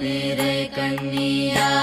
பிறை கண்ணியா.